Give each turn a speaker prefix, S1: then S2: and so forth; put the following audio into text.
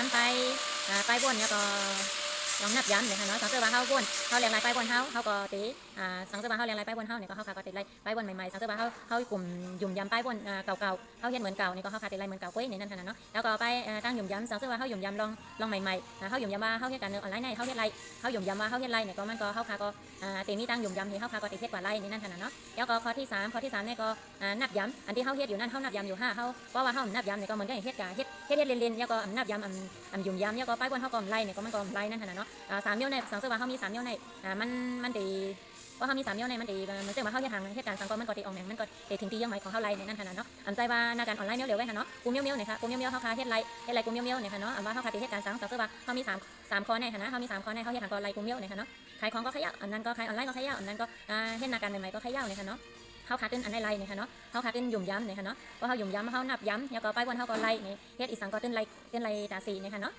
S1: านไปไปบ้วนเนี่ยก็ลองนับย้ำเลยค่ะเนาะสังเกตว่าเขาบ้วนเขาเรียงรายไปบ้วนเขาเขาก็ตีสังเกตว่าเขาเรียงรายไปบ้วนเขาเนี่ยก็เฮาขาก็ติดรายไปบ้วนใหม่ๆสังเกต กลุ่มยุ่มยำปบนอ่าเก่าๆเฮาเฮ็ดเหมือนเก่านี่ก็เฮาขาติดรายเหมือนเก่าเว้ยในนั้นค่ะเนาะแล้วก็ไปตั้งยุ่มยำสังเกตว่าเฮายุ่มยำลองลองใหม่ๆอ่าเฮายุ่มยำว่าเฮาเฮ็ดการเงินออนไลน์ในเฮาเฮ็ดไรเฮายุ่มยำว่าเฮาเฮ็ดไรเนี่ยก็มันก็เฮาขาก็อ่าตีมีตั้งยุ่มยำที่เฮาขาก็ติดเฮ็ดกว่าไรในนั้นค่ะเนาะแล้วก็ข้อที่สามข้อที่สามเนี่ยก็นับยำอันที่เฮาเฮ็ดอยู่นั่นเฮานับยำอยู่ห้าเฮาเพราะว่าเฮานับยำเนี่ยก็เหมือนกับเฮ็ดกะเฮ็ดเฮ็ดเล่นๆแล้วก็นับยำอันอันยุ่มยำแล้วก็ไปบนเฮาก็ไล่เนี่ยก็มันก็ไล่นั่นค่ะเนาะสามเนิ้วในสังเกตว่าเฮามีสามเนิ้วในมันมันตีว่าเฮามีสามเนิ้วในมันตีมันเสื่อมาเฮาเฮ็ดทางเฮ็ดการสังกรมันก็ ตีออกแหน่งมันก็ตีถึงตียังไหมของเฮาไลในนั่นค่ะเนาะอันใจว่าในการออนไลน์เร็วไว้ค่ะเนาะกูเมียวๆเนี่ยค่ะกูเมียวๆเฮาคาเฮ็ดไล่เฮ็ดไล่กูเมียวๆเนี่ยค่ะเนาะอันว่าเฮาคาตีเฮ็ดการสังสังเกตว่าเฮามีสามสามข้อในค่ะนะเฮามีสามข้อในเฮาเฮ็ดทางก็ไล่กูเมียวเนี่ยค่ะเนาะขายของก็ขยับอันนั้นก็ขายออนไลน์ก็ขยับอันนั้นก็เฮ็ดนาการใหม่ๆก็ขยับเนี่ยค่ะเนาะเฮาขาขึ้นอันใดไลเนี่ยค่ะเนาะเฮาขาขึ้นยุ่มย้ำเนี่ยค่ะเนาะว่าเฮายุ่มย้ำเฮานับย้ำแล้วก็ไปบนเฮาก็ไล่เนี่ยเฮ็ดอีสังก็ขึ้นไลขึ้นไลตาสีเนี่ยค่ะเนาะ